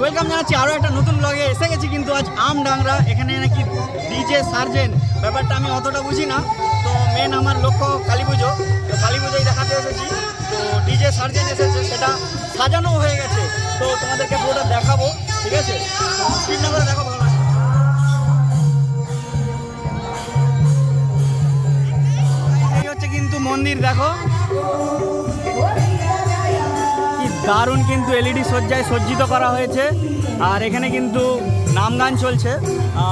Welcome জানাচ্ছি আরও একটা নতুন ব্লগে এসে গেছি কিন্তু আজ আমডাংরা। এখানে নাকি ডিজে সার্জেন ব্যাপারটা আমি অতটা বুঝি না। তো মেন আমার লক্ষ্য কালী পুজো। তো কালী পুজোই দেখাতে এসেছি। তো ডিজে সার্জেন এসেছে, সেটা সাজানো হয়ে গেছে। তো তোমাদেরকে পুরোটা দেখাবো, ঠিক আছে? স্ক্রিন করে দেখো ভালো হচ্ছে কিন্তু মন্দির, দেখো। দারুণ কিন্তু এলইডি সজ্জায় সজ্জিত করা হয়েছে। আর এখানে কিন্তু নাম গান চলছে।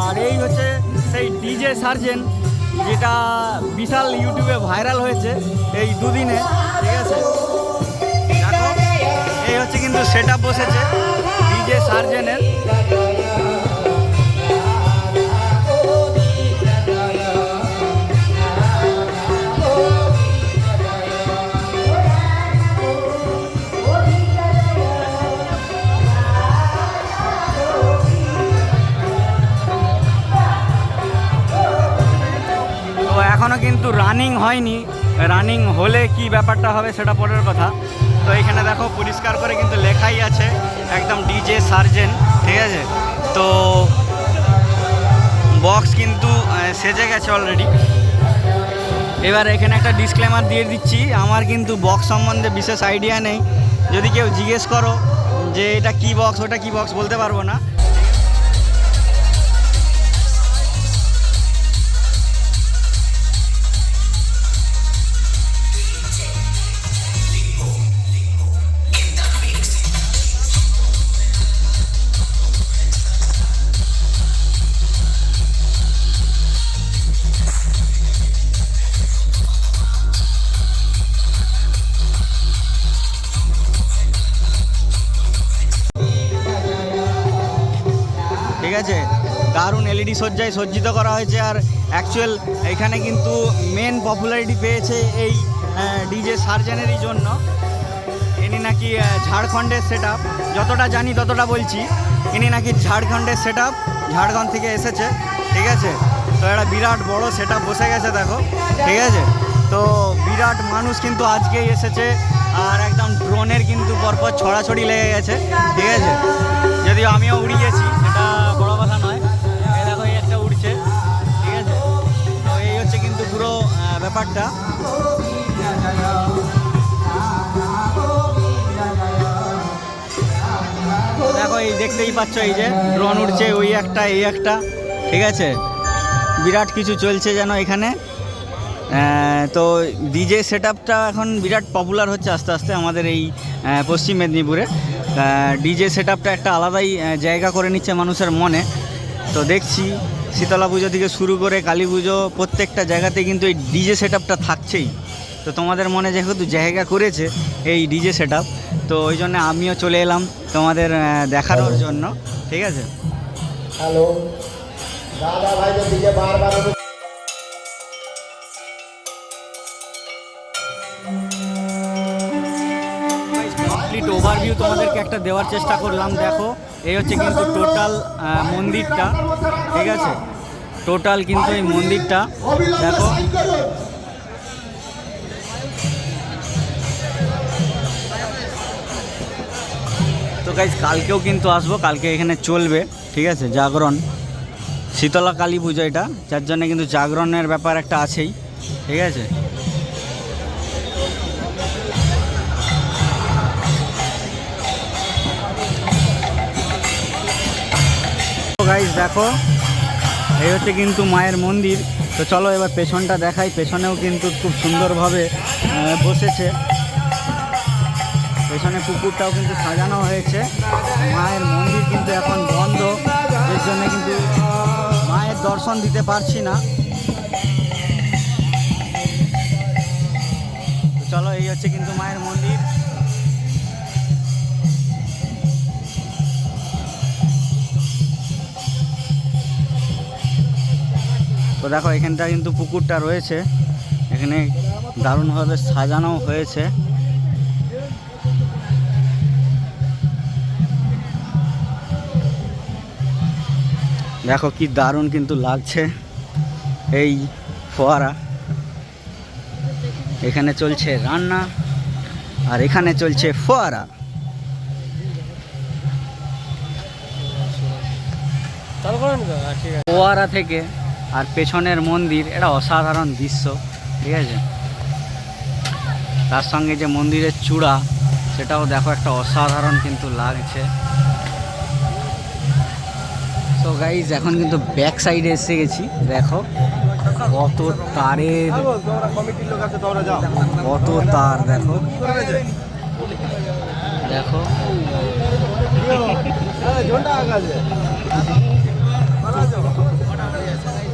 আর এই হচ্ছে সেই ডিজে সার্জেন, যেটা বিশাল ইউটিউবে ভাইরাল হয়েছে এই দুদিনে, ঠিক আছে? এই হচ্ছে কিন্তু সেট বসেছে, ডিজে সার্জেনের। হয়নি। রানিং হলে কি ব্যাপারটা হবে সেটা পরের কথা। তো এখানে দেখো পরিষ্কার করে কিন্তু লেখাই আছে, একদম ডিজে সার্জেন, ঠিক আছে? তো বক্স কিন্তু সেজে গেছে অলরেডি এবার এখানে একটা ডিসক্লেমার দিয়ে দিচ্ছি, আমার কিন্তু বক্স সম্বন্ধে বিশেষ আইডিয়া নেই। যদি কেউ জিজ্ঞেস করো যে এটা কি বক্স, ওটা কি বক্স বলতে পারব না। আছে দারুণ এলইডি সজ্জায় সজ্জিত করা হয়েছে আর অ্যাকচুয়াল এখানে কিন্তু মেন পপুলারিটি পেয়েছে এই ডিজে সার্জেনেরই জন্য। ইনি নাকি ঝাড়খণ্ডের সেট যতটা জানি ততটা বলছি। ইনি নাকি ঝাড়খণ্ডের সেট ঝাড়খণ্ড থেকে এসেছে, ঠিক আছে? তো একটা বিরাট বড় সেট বসে গেছে, দেখো, ঠিক আছে? তো বিরাট মানুষ কিন্তু আজকেই এসেছে আর একদম ড্রোনের কিন্তু পরপর ছড়াছড়ি লেগে গেছে, ঠিক আছে? যদিও আমিও উড়িয়েছি। সেটা বড় কথা নয়। এই দেখো, এই একটা উড়ছে, ঠিক আছে? তো এই হচ্ছে কিন্তু পুরো ব্যাপারটা। দেখো, এই দেখতেই পাচ্ছ, এই যে ড্রোন উড়ছে, ওই একটা, এই একটা, ঠিক আছে? বিরাট কিছু চলছে যেন এখানে। তো ডিজে সেট এখন বিরাট পপুলার হচ্ছে আস্তে আস্তে আমাদের এই পশ্চিম মেদিনীপুরে। ডিজে সেট একটা আলাদাই জায়গা করে নিচ্ছে মানুষের মনে। তো দেখছি শীতলা পুজো থেকে শুরু করে কালী পুজো প্রত্যেকটা জায়গাতে কিন্তু এই ডিজে সেট থাকছেই। তো তোমাদের মনে যেহেতু জায়গা করেছে এই ডিজে সেট তো ওই জন্য আমিও চলে এলাম তোমাদের দেখানোর জন্য। ঠিক আছে? হ্যালো। দাদা ভাই তো ডিজে বারবার ওভারভিউ তোমাদেরকে একটা দেওয়ার চেষ্টা করলাম, দেখো। এই হচ্ছে কিন্তু টোটাল মন্দিরটা, ঠিক আছে? টোটাল কিন্তু এই মন্দিরটা, দেখো। তো গাইজ কালকেও কিন্তু আসব, কালকে এখানে চলবে, ঠিক আছে? জাগরণ। শীতলা কালী পুজো এটা, যার জন্য কিন্তু জাগরণের ব্যাপার একটা আছেই, ঠিক আছে? দেখো, এই হচ্ছে কিন্তু মায়ের মন্দির। তো চলো এবার পেছনটা দেখাই। পেছনেও কিন্তু খুব সুন্দরভাবে বসেছে। পেছনে পুকুরটাও কিন্তু সাজানো হয়েছে। মায়ের মন্দির কিন্তু এখন বন্ধ। এর জন্য কিন্তু মায়ের দর্শন দিতে পারছি না। চলো, এই হচ্ছে কিন্তু মায়ের মন্দির। তো দেখো এখানটা কিন্তু পুকুরটা রয়েছে। এখানে দারুণভাবে সাজানো হয়েছে। দেখো কি দারুণ কিন্তু লাগছে এই ফোয়ারা। এখানে চলছে রান্না আর এখানে চলছে ফোয়ারা। ফোয়ারা থেকে আর পেছনের মন্দির, এটা অসাধারণ দৃশ্য, ঠিক আছে? তার সঙ্গে যে মন্দিরের চূড়া, সেটাও দেখো একটা অসাধারণ কিন্তু লাগছে। তো গাইজ এখন কিন্তু ব্যাক সাইডে এসে গেছি, দেখো। কত তারের, কত তার, দেখো। দেখো।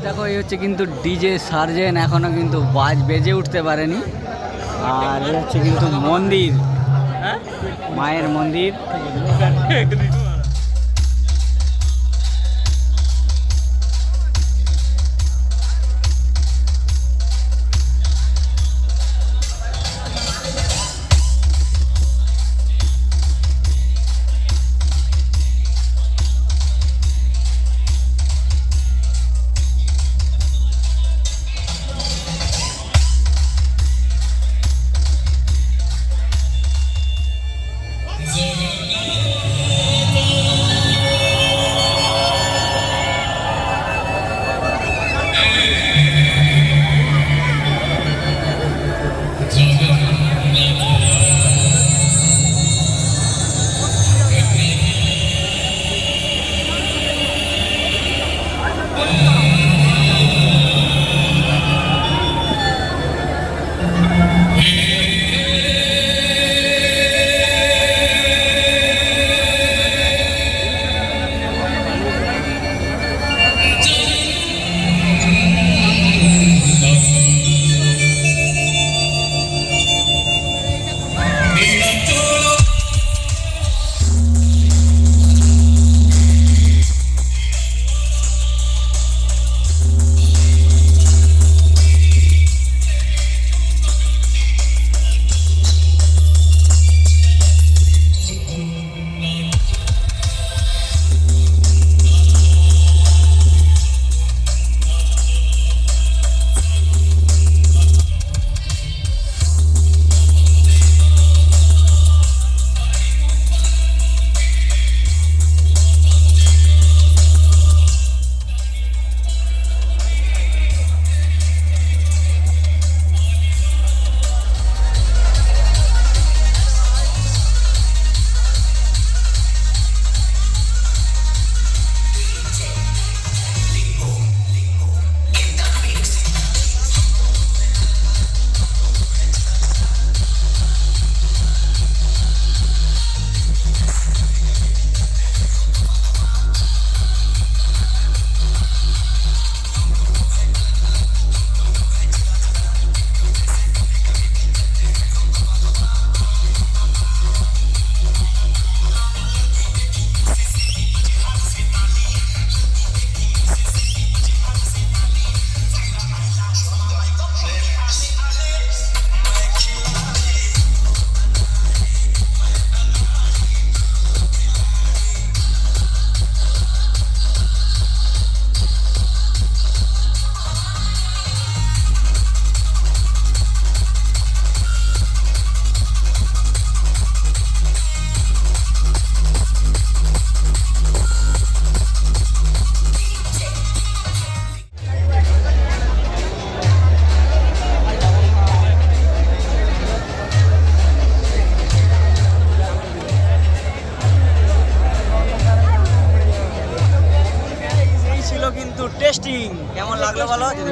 দেখো এই হচ্ছে কিন্তু ডিজে সার্জেন এখনও কিন্তু বাজ বেজে উঠতে পারেনি। আর এই হচ্ছে কিন্তু মন্দির। মায়ের মন্দির।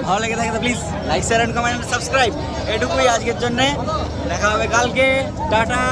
ভালো লেগে থাকে তো please like share and comment subscribe এটুকুই আজকের জন্য দেখা হবে কালকে টাটা